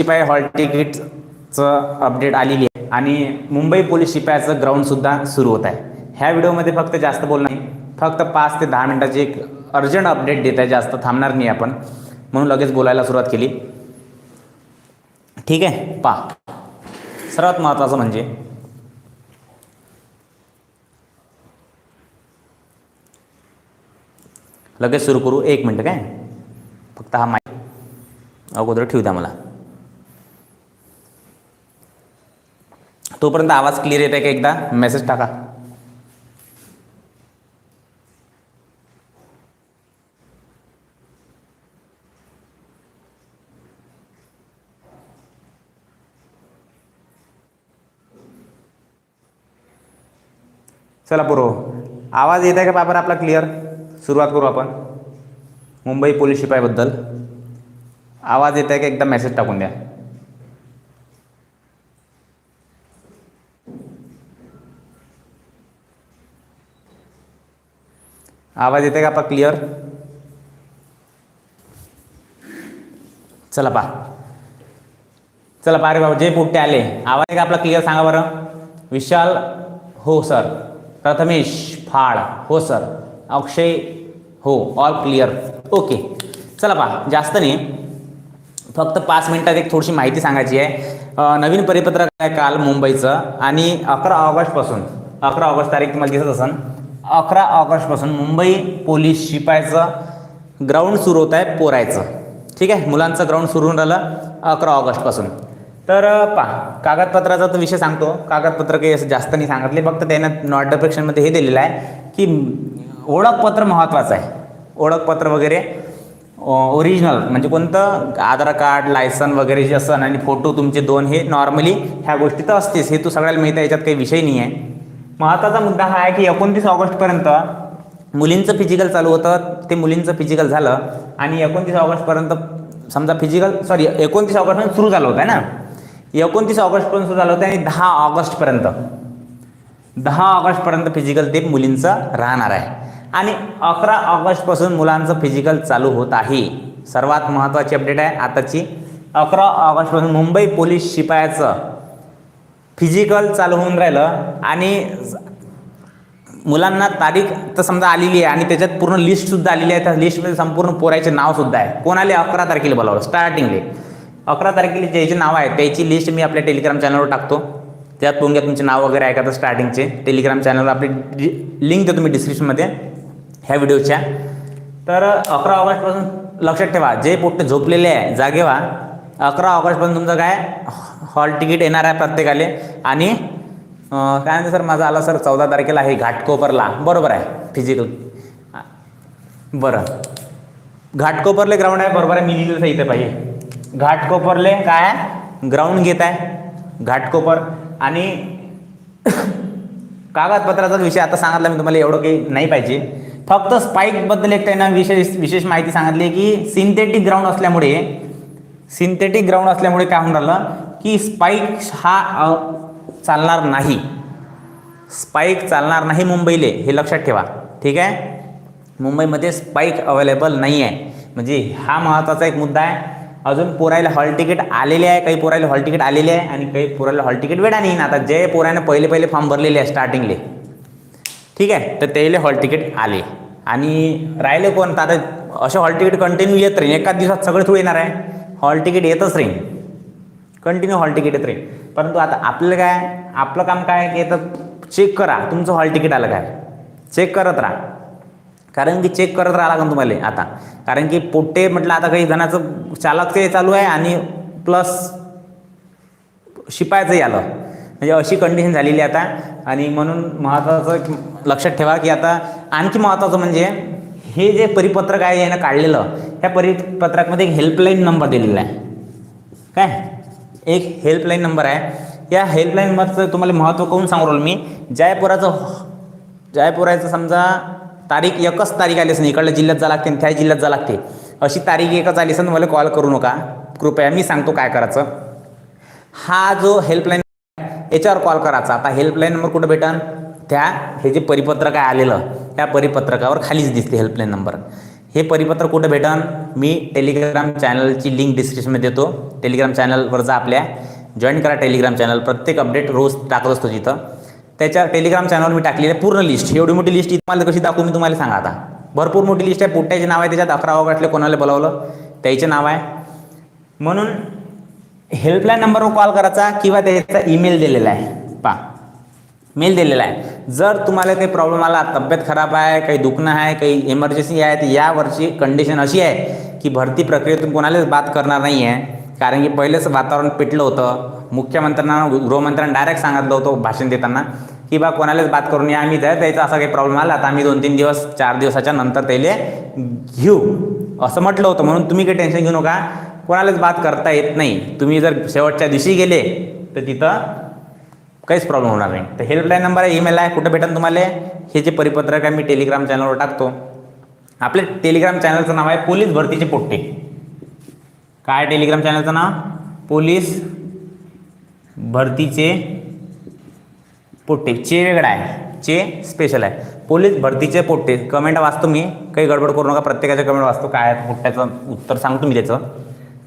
शिपाई hall तिकीटचं update आलेली आहे. आणि मुंबई पोलीस शिपायाचं ग्राउंडसुद्धा सुरू होत आहे. ह्या व्हिडिओमध्ये फक्त जास्त बोलणार नाही फक्त पाच ते दहा मिनिटाची एक अर्जंट अपडेट देत आहे. जास्त थांबणार नाही आपण. म्हणून लगेच बोलायला सुरुवात केली. ठीक आहे पा सर्वात महत्त्वाचं म्हणजे लगेच सुरू करू. एक मिनटं काय? फक्त हा माहिती अगोदर ठेवू द्या मला. तोपर्यंत आवाज क्लिअर येत आहे का एकदा? मेसेज टाका. चला पुरो. आवाज येत आहे का बाबर आपला क्लिअर सुरुवात करू आपण. मुंबई पोलीस शिपाईबद्दल. आवाज येत आहे का एकदा मेसेज टाकून द्या. आवाज येते का पा क्लिअर चला पा. चला पा रे बाबा जे पोट्टे आले. आवाज आहे का आपला क्लिअर सांगा बरं. विशाल हो सर प्रथमेश फाळ. हो सर अक्षय हो ऑल क्लिअर ओके चला पा. जास्त नाही. फक्त पाच मिनिटात एक थोडीशी माहिती सांगायची आहे. नवीन परिपत्रक आहे काल मुंबईचं आणि अकरा ऑगस्टपासून अकरा ऑगस्ट तारीख तुम्हाला दिसत असेल अकरा ऑगस्टपासून मुंबई पोलीस शिपायचं ग्राउंड सुरू होत आहे पोरायचं. ठीक आहे? मुलांचं ग्राउंड सुरू होऊन राहिलं अकरा ऑगस्टपासून. तर पहा पा कागदपत्राचा तर विषय सांगतो. कागदपत्र काही असं जास्त नाही सांगितले. फक्त त्यानं नोटिफिकेशनमध्ये हे दिलेलं आहे की ओळखपत्र महत्त्वाचं आहे. ओळखपत्र वगैरे ओरिजिनल म्हणजे कोणतं? आधार कार्ड लायसन वगैरे जे असं आणि फोटो तुमचे दोन हे नॉर्मली ह्या गोष्टी तर असतेच. हे तू सगळ्याला मिळतं आहे याच्यात काही विषय नाही आहे. महत्त्वाचा मुद्दा हा आहे की एकोणतीस ऑगस्टपर्यंत मुलींचं फिजिकल चालू होतं ते मुलींचं फिजिकल झालं आणि एकोणतीस ऑगस्टपर्यंत समजा फिजिकल सॉरी एकोणतीस ऑगस्टपर्यंत सुरू झालं होतं ना? एकोणतीस ऑगस्टपर्यंत सुरू झालं होतं आणि दहा ऑगस्टपर्यंत. दहा ऑगस्टपर्यंत फिजिकल ते मुलींचं राहणार आहे. आणि अकरा ऑगस्टपासून मुलांचं फिजिकल चालू होत आहे. सर्वात महत्त्वाची अपडेट आहे आताची. अकरा ऑगस्टपासून मुंबई पोलीस शिपायाचं फिजिकल चालू होऊन राहिलं आणि मुलांना तारीख तर समजा आलेली आहे आणि त्याच्यात पूर्ण लिस्टसुद्धा आलेली आहे. त्या लिस्टमध्ये संपूर्ण पोराचे नावसुद्धा आहे. कोणाले अकरा तारखेला बोलावलं? स्टार्टिंगले अकरा तारखेला ज्याचे नाव आहे त्याची लिस्ट मी आपल्या टेलिग्राम चॅनलवर टाकतो. त्यात बघून घ्या तुमचे नाव वगैरे आहे का तर स्टार्टिंगचे टेलिग्राम चॅनलवर आपली लिंक देतो मी डिस्क्रिप्शनमध्ये ह्या व्हिडिओच्या तर अकरा ऑगस्टपासून लक्षात ठेवा. जे पोट्टे झोपलेले आहे जागे व्हा. अकरा ऑगस्टपर्यंत तुमचं काय? हॉल तिकीट येणार आहे प्रत्येकाले. आणि काय म्हणते सर माझा आला सर चौदा तारखेला आहे घाटकोपरला. बरोबर आहे फिजिकल बरं. घाटकोपरले ग्राउंड आहे बरोबर आहे मी लिहिलं इथे पाहिजे. घाटकोपरले काय ग्राउंड घेत आहे घाटकोपर. आणि कागदपत्राचा विषय आता सांगितला मी तुम्हाला एवढं काही नाही पाहिजे. फक्त स्पाईकबद्दल एक त्यांना विशेष विशेष माहिती सांगितली की सिंथेटिक ग्राउंड असल्यामुळे सिंथेटिक ग्राउंड असल्यामुळे काय होऊन राहिलं की स्पाईक हा चालणार नाही. स्पाईक चालणार नाही मुंबईले हे लक्षात ठेवा. ठीक आहे? मुंबईमध्ये स्पाईक अवेलेबल नाही आहे म्हणजे हा महत्त्वाचा एक मुद्दा आहे. अजून पोरायला हॉल तिकीट आलेले आहे काही पोरायला हॉल तिकीट आलेले आहे आणि काही पोरायला हॉल तिकीट वेळा नाही. आता जे पोरायनं पहिले पहिले फॉर्म भरलेले आहे स्टार्टिंगले ठीक आहे? तर त्याला हॉल तिकीट आले. आणि राहिले कोण? तर आता असे हॉल तिकीट कंटिन्यू येत राहील. एकाच दिवसात सगळे थोडं येणार आहे. हॉल तिकीट येतच राहील कंटिन्यू हॉल तिकीट येत राहील परंतु आता आपलं काय? आपलं काम काय? आहे की आता चेक करा. तुमचं हॉल तिकीट आलं काय? चेक करत राहा. कारण की चेक करत राहा लागेल तुम्हाला आता. कारण की पोट्टे म्हटलं आता काही जणाचं चालक ते चालू आहे आणि प्लस शिपायचंही आलं. म्हणजे अशी कंडिशन झालेली आता. आणि म्हणून महत्त्वाचं लक्षात ठेवा की आता आणखी महत्त्वाचं म्हणजे हे जे परिपत्रक आहे यानं काढलेलं ह्या परिपत्रकामध्ये एक हेल्पलाईन नंबर दिलेला आहे. काय? एक हेल्पलाईन नंबर आहे. या हेल्पलाईन नंबरचं तुम्हाला महत्त्व करून सांगू राहिलो मी. जयपुराचं हो, जयपुराचं समजा तारीख एकच तारीख आली असेल इकडल्या जिल्ह्यात जा लागते आणि त्या जिल्ह्यात जा लागते. अशी तारीख एकच आली असेल मला कॉल करू नका. कृपया मी सांगतो काय करायचं. हा जो हेल्पलाईन याच्यावर कॉल करायचा. आता हेल्पलाईन नंबर कुठं भेटन? त्या हे जे परिपत्रक आहे आलेलं त्या परिपत्रकावर खालीच दिसते हेल्पलाईन नंबर हे परिपत्र कुठं भेटन? मी टेलिग्राम चॅनलची लिंक डिस्क्रिप्शनमध्ये देतो. टेलिग्राम चॅनलवर जा आपल्या. जॉईन करा टेलिग्राम चॅनल प्रत्येक अपडेट रोज टाकत असतो तिथं त्याच्या टेलिग्राम चॅनलवर मी टाकलेली आहे पूर्ण लिस्ट एवढी मोठी लिस्ट तुम्हाला कशी दाखवू मी तुम्हाला सांगा आता. भरपूर मोठी लिस्ट आहे. पुट्ट्याचे नाव आहे त्याच्यात अकरा ऑगस्टला कोणाला बोलावलं? त्याचे नाव आहे. म्हणून हेल्पलाईन नंबरवर कॉल करायचा किंवा त्याचा ईमेल दिलेला आहे. पा मेल दिलेला आहे. जर तुम्हाला काही प्रॉब्लेम आला तब्येत खराब आहे काही दुखणं आहे काही इमर्जन्सी आहे तर यावरची कंडिशन अशी आहे की भरती प्रक्रियेतून कोणालाच बात करणार नाही आहे कारण की पहिलेच वातावरण पिटलं होतं. मुख्यमंत्र्यांना गृहमंत्र्यांना डायरेक्ट सांगितलं होतं भाषण देताना की बा कोणालाच बात करून या आम्ही द्या त्याचा असा काही प्रॉब्लेम आला तर आम्ही दोन तीन दिवस चार दिवसाच्या नंतर त्याला घेऊ. असं म्हटलं होतं. म्हणून तुम्ही काही टेन्शन घेऊ नका. कोणालाच बात करता येत नाही. तुम्ही जर शेवटच्या दिवशी गेले तर तिथं काहीच प्रॉब्लेम होणार नाही. तर हेल्पलाईन नंबर आहे ईमेल आहे कुठं भेटेल तुम्हाला? हे जे परिपत्रक आहे मी टेलिग्राम चॅनलवर टाकतो. आपल्या टेलिग्राम चॅनलचं नाव आहे पोलीस भरतीचे पोट्टे. काय टेलिग्राम चॅनलचं नाव? पोलीस भरतीचे पोट्टे. चे वेगळा आहे. चे स्पेशल आहे. पोलीस भरतीचे पोट्टे. कमेंट वाचतो मी. काही गडबड करू नका. प्रत्येकाच्या कमेंट वाचतो. काय पोट्ट्याचं उत्तर सांगतो मी त्याचं.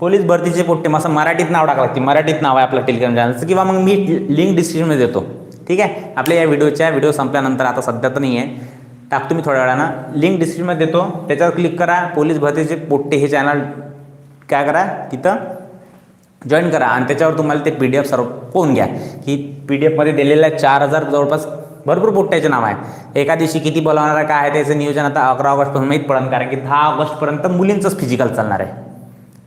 पोलीस भरतीचे पोट्टे मग असं मराठीत नाव टाकलं लागते. मराठीत नाव आहे आपलं टेलिग्राम चॅनलचं किंवा मग मी लिंक डिस्क्रिप्शनमध्ये देतो. ठीक आहे? आपल्या या व्हिडिओच्या व्हिडिओ संपल्यानंतर आता सध्या तर नाही आहे टाकतो मी थोड्या वेळानं. लिंक डिस्क्रिप्शनमध्ये देतो. त्याच्यावर क्लिक करा. पोलीस भरतीचे पोट्टे हे चॅनल काय करा? तिथं जॉईन करा. आणि त्याच्यावर तुम्हाला ते पी डी एफ सर्व पोहून घ्या. की पी डी एफमध्ये दिलेलं आहे चार हजार जवळपास भरपूर पोट्ट्याचे नाव आहे. एका दिवशी किती बोलावणार काय आहे त्याचं नियोजन आता अकरा ऑगस्टपासून माहीत पडेल कारण की दहा ऑगस्टपर्यंत मुलींचंच फिजिकल चालणार आहे.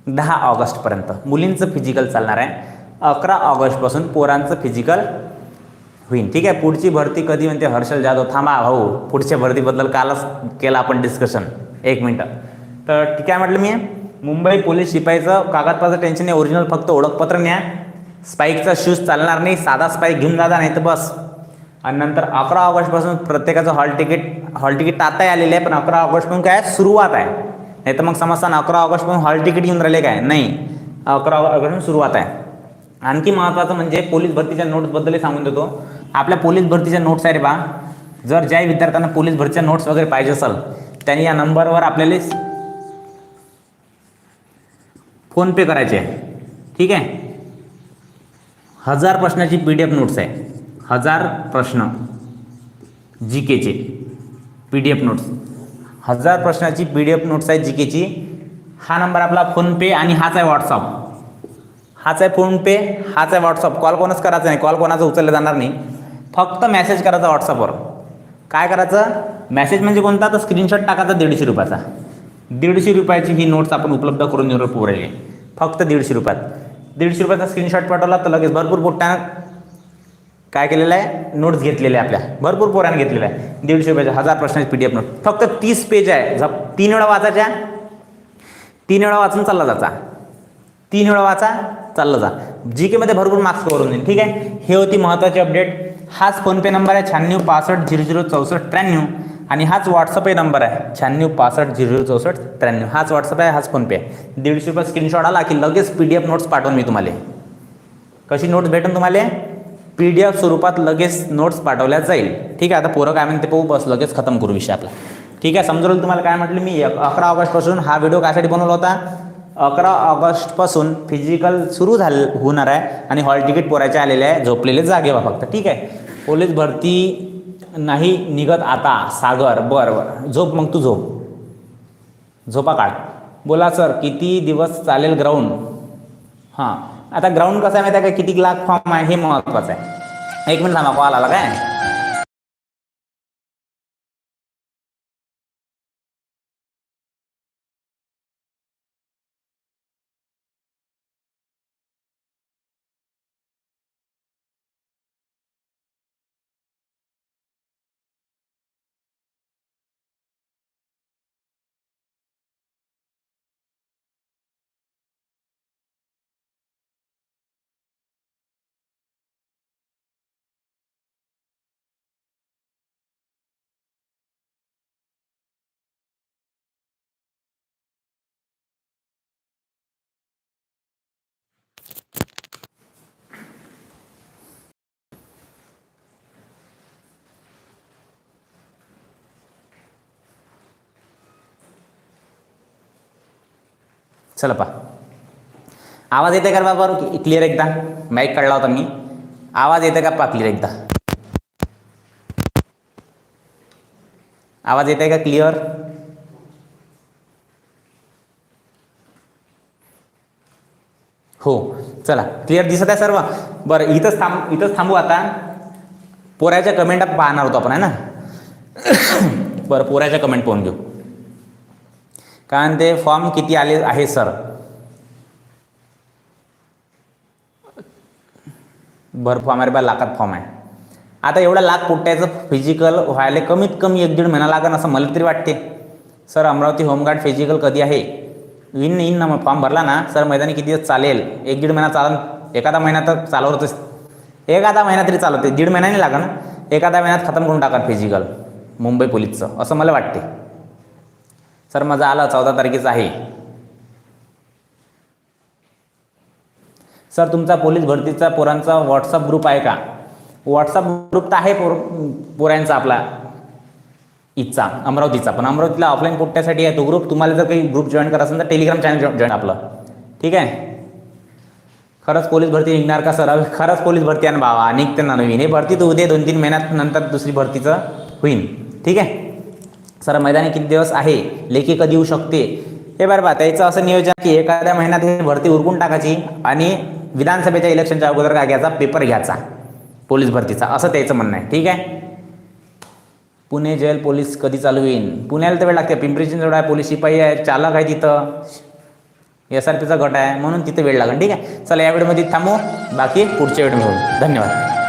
दहा ऑगस्टपर्यंत. मुलींचं फिजिकल चालणार आहे. अकरा ऑगस्टपासून पोरांचं फिजिकल होईल ठीक आहे पुढची भरती कधी म्हणते? हर्षल जाधव थांबा भाऊ. पुढच्या भरतीबद्दल कालच केलं आपण डिस्कशन एक मिनटं. तर ठीक आहे म्हटलं मी. मुंबई पोलीस शिपाईचं कागदपत्र टेन्शन नाही. ओरिजिनल फक्त ओळखपत्र न्या. स्पाईकचा शूज चालणार नाही. साधा स्पाईक घेऊन जाता नाही तर बस. आणि नंतर अकरा ऑगस्टपासून प्रत्येकाचं हॉल तिकीट हॉल तिकीट आताही आलेलं आहे. पण अकरा ऑगस्टपासून काय? सुरुवात आहे. नाही तर मग समजताना अकरा ऑगस्टपासून हॉल तिकीट घेऊन राहिले काय? नाही. अकरा ऑगस्टपासून सुरुवात आहे. आणखी महत्त्वाचं म्हणजे पोलीस भरतीच्या नोट्सबद्दलही सांगून देतो. आपल्या पोलीस भरतीच्या नोट्स आहे रे बा. जर ज्या विद्यार्थ्यांना पोलीस भरतीच्या नोट्स वगैरे पाहिजे असेल त्यांनी या नंबरवर आपल्याला फोनपे करायचे ठीक आहे? हजार प्रश्नाची पी डी एफ नोट्स आहे. हजार प्रश्न. जी केचे पी डी एफ नोट्स हजार प्रश्नाची पी डी एफ नोट्स आहे जी केची. हा नंबर आपला फोनपे आणि हाच आहे व्हॉट्सअप हाच आहे फोनपे हाच आहे व्हॉट्सअप कॉल कोणच करायचा नाही. कॉल कोणाचं उचललं जाणार नाही. फक्त मेसेज करायचा व्हॉट्सअपवर काय करायचं? मेसेज म्हणजे कोणता? तर स्क्रीनशॉट टाकायचा दीडशे रुपयाचा. दीडशे रुपयाची ही नोट्स आपण उपलब्ध करून देऊ पुरेल. फक्त दीडशे रुपयात. दीडशे रुपयाचा स्क्रीनशॉट पाठवला तर लगेच भरपूर पोट्ट्यानं काय केलेलं आहे? नोट्स घेतलेले आहे आपल्या. भरपूर पोरांनी घेतलेल्या आहे. दीडशे रुपयाच्या हजार प्रश्नाचे पी डी एफ नोट फक्त तीस पेज आहे. झप तीन वेळा वाचायच्या? तीन वेळा वाचून चालला जाचा. तीन वेळा वाचा चालला जा. जी केमध्ये भरपूर मार्क्स करून देईन ठीक आहे? हे होती महत्त्वाची अपडेट हाच फोनपे नंबर आहे शहाण्णव पासष्ट झिरो झिरो चौसष्ट त्र्याण्णव. आणि हाच व्हॉट्सअपही नंबर आहे शहाण्णव पासष्ट झिरो झिरो चौसष्ट त्र्याण्णव. हाच व्हॉट्सअप आहे हाच फोनपे आहे. दीडशे रुपये स्क्रीनशॉट आला की लगेच पी डी एफ नोट्स पाठवून मी तुम्हाला. कशी नोट्स भेटून तुम्हाला? पी डी एफ स्वरूपात लगेच नोट्स पाठवल्या जाईल. ठीक आहे आता पोरं काय म्हणते पाहू बस लगेच खतम करू विषय आपला. ठीक आहे समजवलं तुम्हाला काय म्हटलं मी? अकरा ऑगस्टपासून हा व्हिडिओ कायसाठी बनवला होता? अकरा ऑगस्टपासून फिजिकल सुरू झालं होणार आहे आणि हॉल तिकीट पोरायचे आलेले आहे झोपलेले जागे बा फक्त. ठीक आहे. पोलीस भरती नाही निघत आता. सागर बरं बरं. झोप मग तू झोप. झोपा काढ. बोला सर किती दिवस चालेल ग्राउंड हां. आता ग्राउंड कसं आहे माहिती आहे का? किती लाख फॉर्म आहे हे महत्वाचं आहे. एक मिनिट थांबा कॉल आला काय चला पा आवाज येते का बाबा क्लिअर एकदा. माईक काढला होता मी. आवाज येते का? पा क्लिअर एकदा. आवाज येते का? क्लिअर हो. चला क्लिअर दिसत आहे सर्व? बरं इथंच थांब इथंच थांबू आता. पोऱ्याच्या कमेंट पाहणार होतो आपण आहे ना? बरं पोऱ्याच्या कमेंट पाहून घेऊ. कारण ते फॉर्म किती आले आहे सर? बरं फॉर्म अरे लाखात फॉर्म आहे. आता एवढा लाख पुट्ट्याचं फिजिकल व्हायला कमीत कमी एक दीड महिना लागेल असं मला तरी वाटते. सर अमरावती होमगार्ड फिजिकल कधी आहे? विन येईन ना मग फॉर्म भरला ना सर मैदानी किती दिवस चालेल? एक दीड महिना चालेल एखादा महिना तर चालवतच. एखादा महिना तरी चालवते दीड महिना नाही लागा एखादा महिन्यात खतम करून टाका फिजिकल मुंबई पोलीसचं असं मला वाटते. सर माझा आला चौदा तारखेचा आहे. सर तुमचा पोलीस भरतीचा पोरांचा व्हॉट्सअप ग्रुप आहे का? व्हॉट्सअप ग्रुप तर आहे पोर पोरांचा आपला इथचा अमरावतीचा. पण अमरावतीला ऑफलाईन कुठल्यासाठी आहे तो ग्रुप तुम्हाला जर काही ग्रुप जॉईन करा असेल तर टेलिग्राम चॅनल जॉईन आपलं. ठीक आहे? खरंच पोलीस भरती निघणार का सर? खरंच पोलीस भरती आहे ना बाबा निघते ना नवीन. हे भरती तर उद्या दोन तीन महिन्यात नंतर दुसरी भरतीचं होईल ठीक आहे? सर मैदानी किती दिवस आहे? लेखी कधी येऊ शकते. हे बरं बा त्याचं असं नियोजन की एखाद्या महिन्यात हे भरती उरकून टाकायची आणि विधानसभेच्या इलेक्शनच्या अगोदर काय घ्यायचा? पेपर घ्यायचा. पोलीस भरतीचा. असं त्याचं म्हणणं आहे. ठीक आहे? पुणे जेल पोलीस कधी चालू होईल? पुण्याला तर वेळ लागते. पिंपरी चिंचवड आहे पोलीस शिपाई आहे चालक आहे तिथं एस आर पीचा गट आहे म्हणून तिथे वेळ लागेल. ठीक आहे? चला या वेळेमध्ये थांबू. बाकी पुढच्या वेळ घेऊ धन्यवाद.